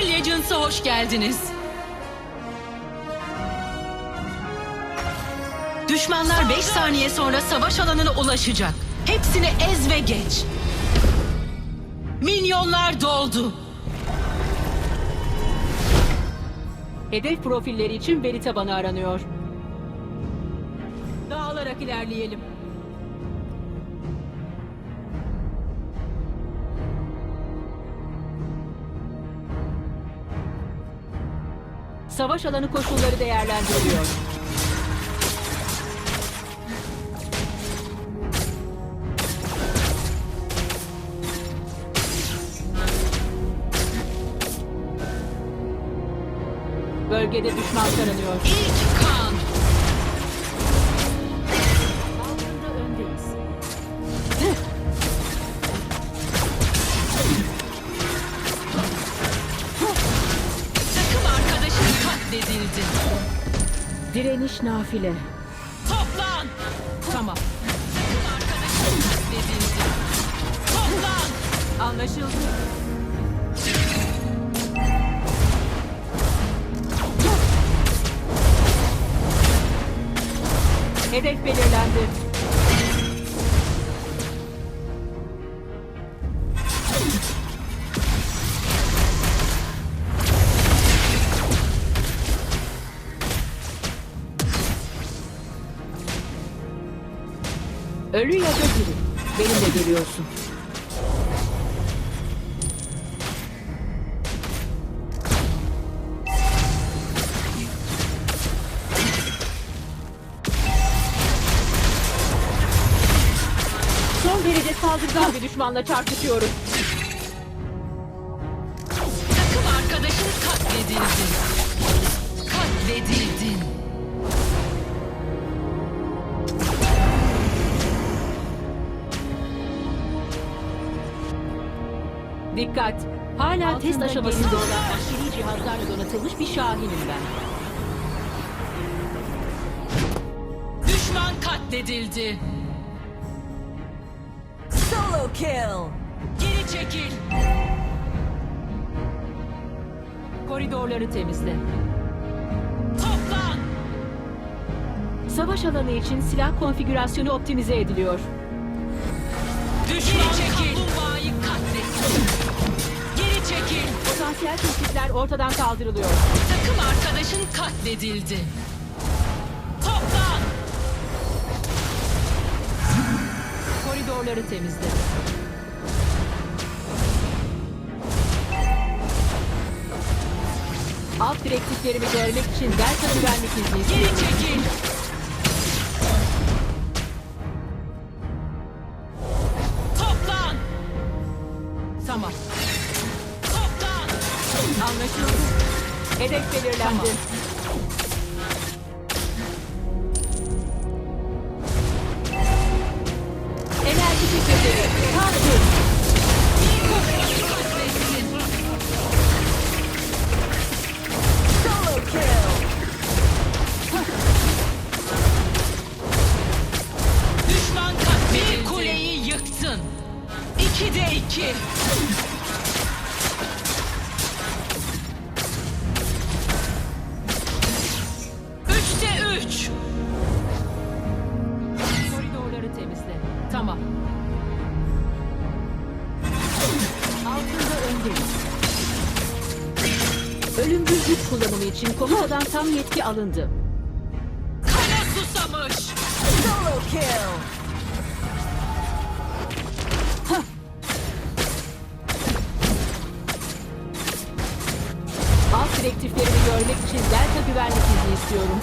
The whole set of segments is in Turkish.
Mobile Legends'a hoş geldiniz. Düşmanlar 5 saniye sonra savaş alanına ulaşacak. Hepsini ez ve geç. Minyonlar doldu. Hedef profilleri için veri tabanı aranıyor. Dağılarak ilerleyelim. Savaş alanı koşulları değerlendiriliyor. Bölgede düşman taranıyor. İlk. Nafile. Toplan. Tamam. Toplan. Anlaşıldı. Hedef belirlendi. Ölü ya da diri. Benimle geliyorsun. Son derece saldırgan bir düşmanla çarpışıyoruz. Takım arkadaşın katledildi. Katledildin. Dikkat! Hala Altında test aşamasında olan askeri cihazlarla donatılmış bir şahinim ben. Düşman katledildi. Solo kill! Geri çekil. Koridorları temizle. Toplan. Savaş alanı için silah konfigürasyonu optimize ediliyor. Düşman kaplumbağayı Potansiyel tehditler ortadan kaldırılıyor. Takım arkadaşın katledildi. Toplan. Koridorları temizle. Alt direktiflerimi görmek için Delta güvenlik izni Geri çekil. Toplan. Tamam. Anlaşıldı. Hedef belirlendi. Enerji fikirleri. Kalkın. Solo kill! Düşman. Bir kuleyi yıktın. İki de iki. Ölümcül güç kullanımı için komutadan tam yetki alındı. Kana susamış. Solo kill! Alt direktiflerimi görmek için Delta güvenlik izni istiyorum.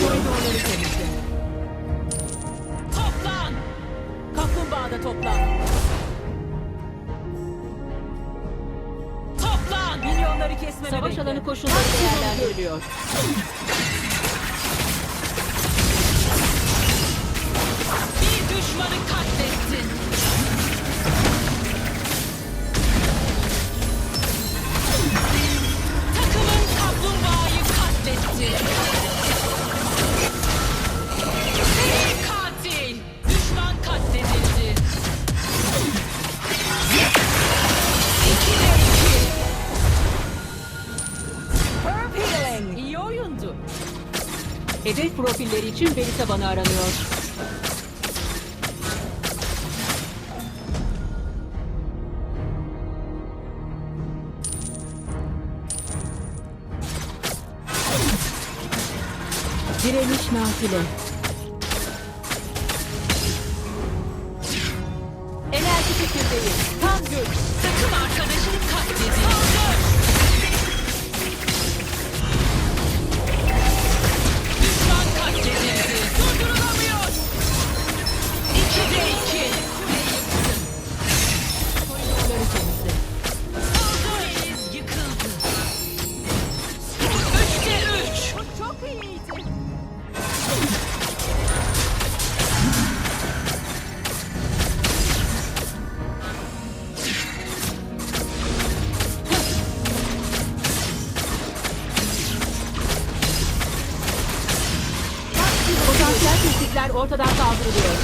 Koridorları temizle. Toplan. Kaplumbağada toplan. Toplan. Milyonları kesmeme Savaş alanı koşulları değerlendiriliyor. İçin veri tabanı aranıyor. Direniş nafile. Tehditler ortadan kaldırılıyor.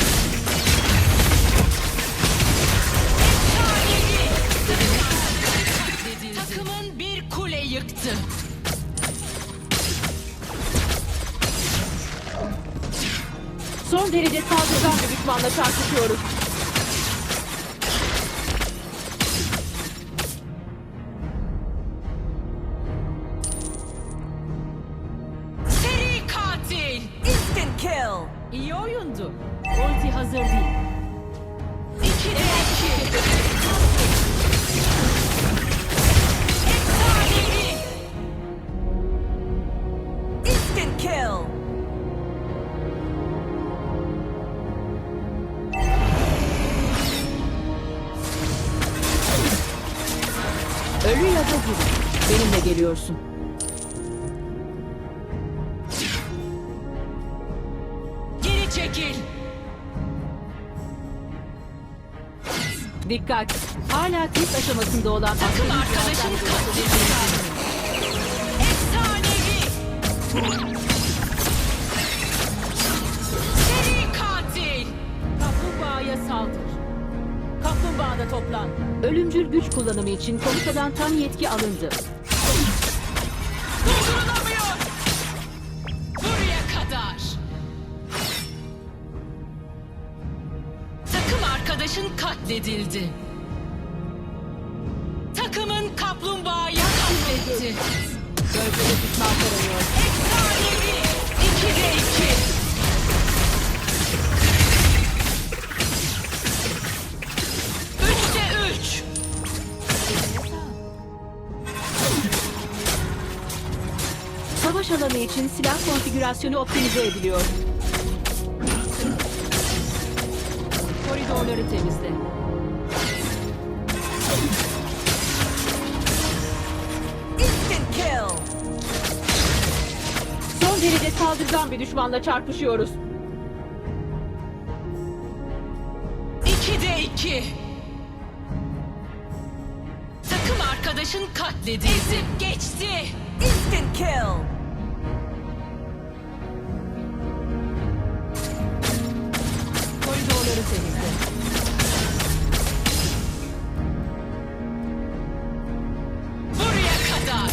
Takımın bir kule yıktı. Son derece saldırgan bir düşmanla çarpışıyoruz. Da diri. Benimle geliyorsun. Geri çekil. Dikkat! Hala test aşamasında olan Takım cihazlar- katledildi. Efsanevi. Seri katil. Kaplumbağaya saldır. Kaplumbağada toplan. Ölümcül güç kullanımı için komutadan tam yetki alındı. Durdurulamıyor. Buraya kadar. Takım arkadaşın katledildi. Takımın kaplumbağayı katletti. Gölgede düşman taranıyor. Efsanevi. İkide iki. Savaş alanı için silah konfigürasyonu optimize ediliyor. Koridorları temizle. Instant kill. Son derece saldırgan bir düşmanla çarpışıyoruz. İkide iki. Takım arkadaşın katledildi. Ezip geçti. Instant kill. Temizle. Buraya kadar.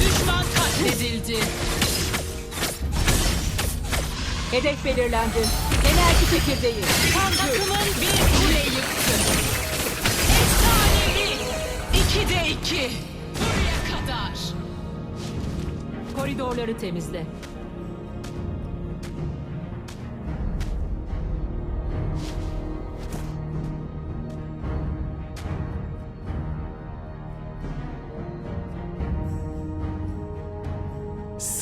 Düşman katledildi. Hedef belirlendi. Enerji çekirdeği. Güç. Takımın bir kule yıktı. Efsanevi. İkide iki. Buraya kadar. Koridorları temizle.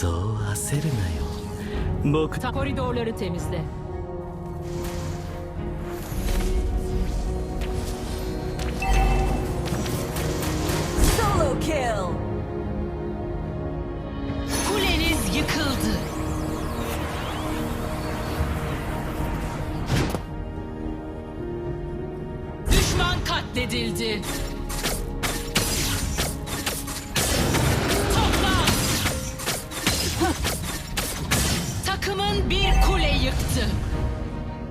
そう焦るなよ僕たコリドールテミスで kill. Kuleniz yıkıldı. Düşman katledildi. Yıktı.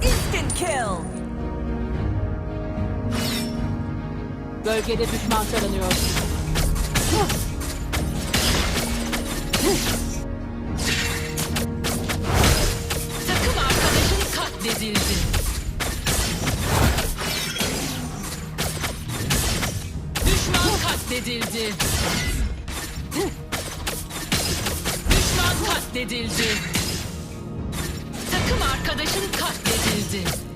Instant kill. Bölgede düşman taranıyor. Takım arkadaşın katledildi. Düşman katledildi. Düşman katledildi. Takım arkadaşın katledildi.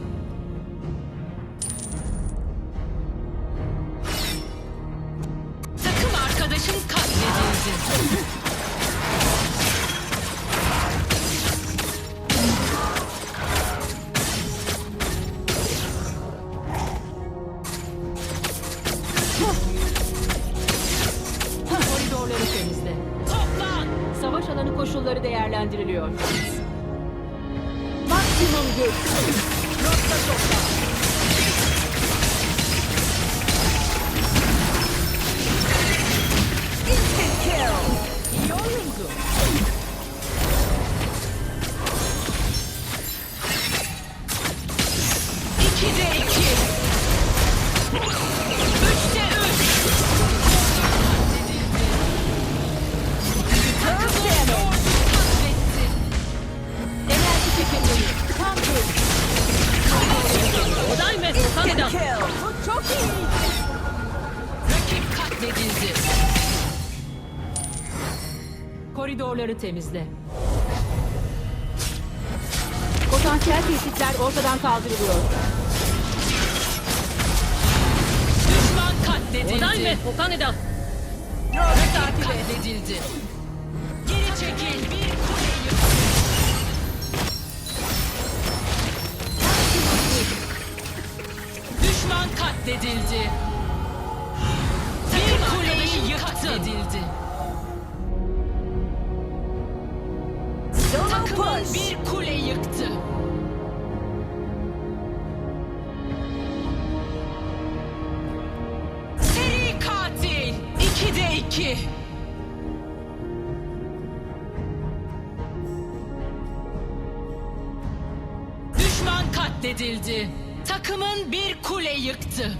Koridorları temizle. Potansiyel tehditler ortadan kaldırılıyor. Düşman katledildi. Takip et. katledildi. Geri çekil. Bir kule. Düşman katledildi. Bir kuleyi yıktı. Solo İki. Düşman katledildi. Takımın bir kule yıktı.